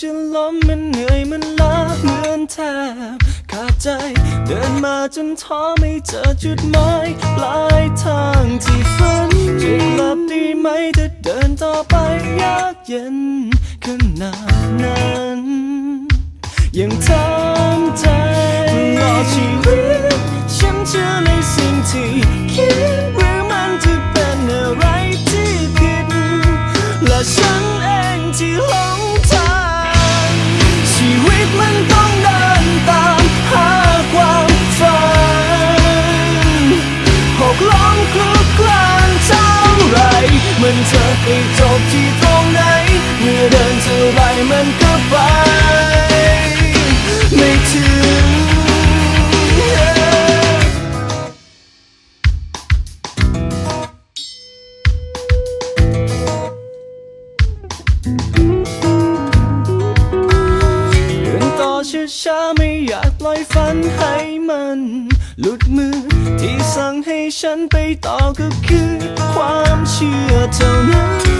จะล้มมันเหนื่อยมันล้าเหมือนแทบขาดใจ เดินมาจนท้อไม่เจอจุดหมายปลายทางที่ฝันจะหลับดีไหมจะเดินต่อไปยากเย็นขนาดนั้นยังเธอ ช้าไม่อยากปล่อยฝันให้มัน หลุดมือ ที่สั่งให้ฉันไปต่อก็คือความเชื่อเท่านั้น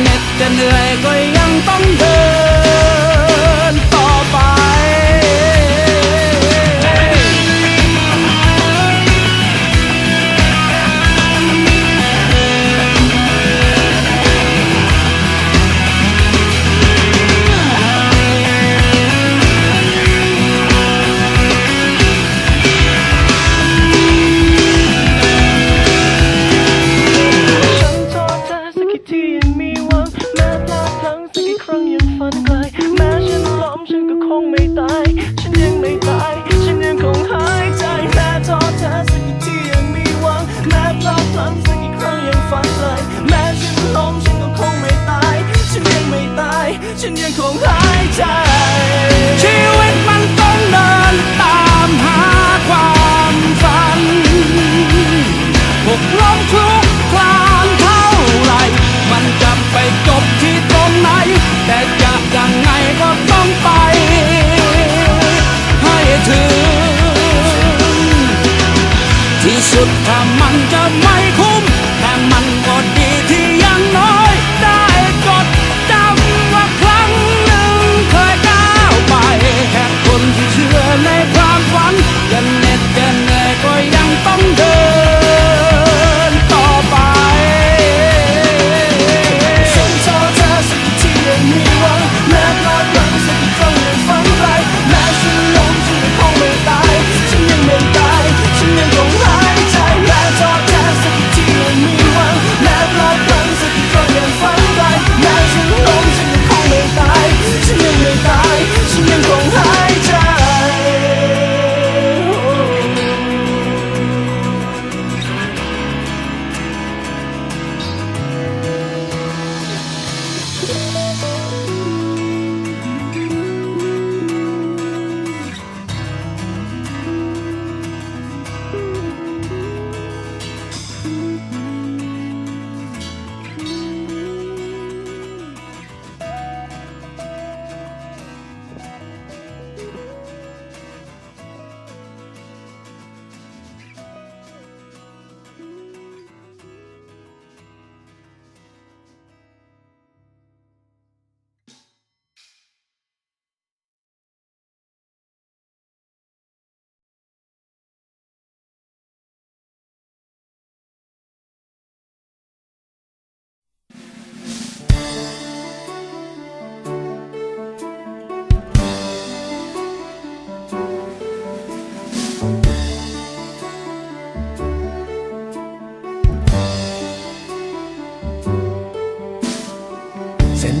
เหน็ดจะเหนื่อยก็ยังต้องเดิน ฉันยังไม่ตาย ฉันยังคงหายใจแม้ท้อแท้สักกี่ทียังมีหวังแม้พลาดลั้สักกี่ครั้งยังฝันเลแม้ฉันล้มฉันก็คงไม่ตาย ฉันยังไม่ตาย ฉันยังคงหายใจ มันจะไม่คุ้ม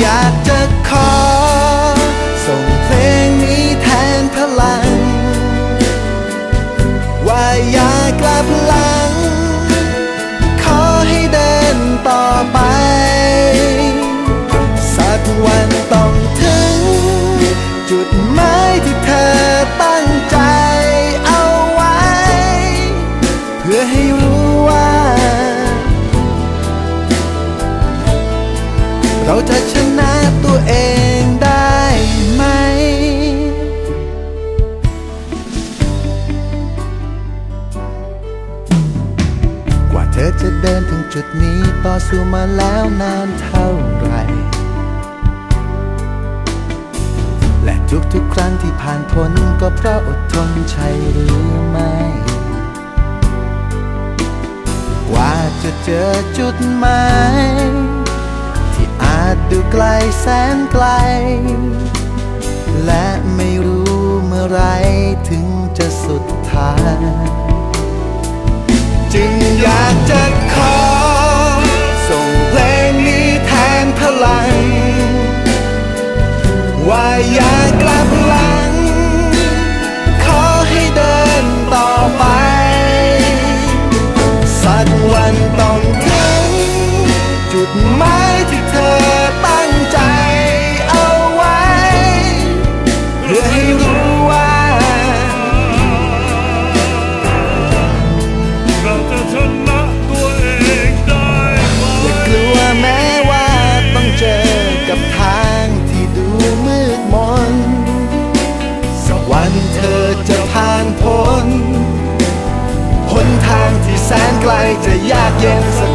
อยากจะขอ ส่งเพลงนี้แทนพลัง ว่าอย่ากลับหลัง ขอให้เดินต่อไป สักวันต้องถึง จุดหมายที่เธอตั้ง นานเท่าไร และทุกๆครั้งที่ผ่านพ้นก็เพราะอดทนใช่หรือไม่ กว่าจะเจอจุดหมายที่อาจดูไกลแสนไกล และไม่รู้เมื่อไรถึงจะสุดทางจึงอยากจะขอ ว่า จะ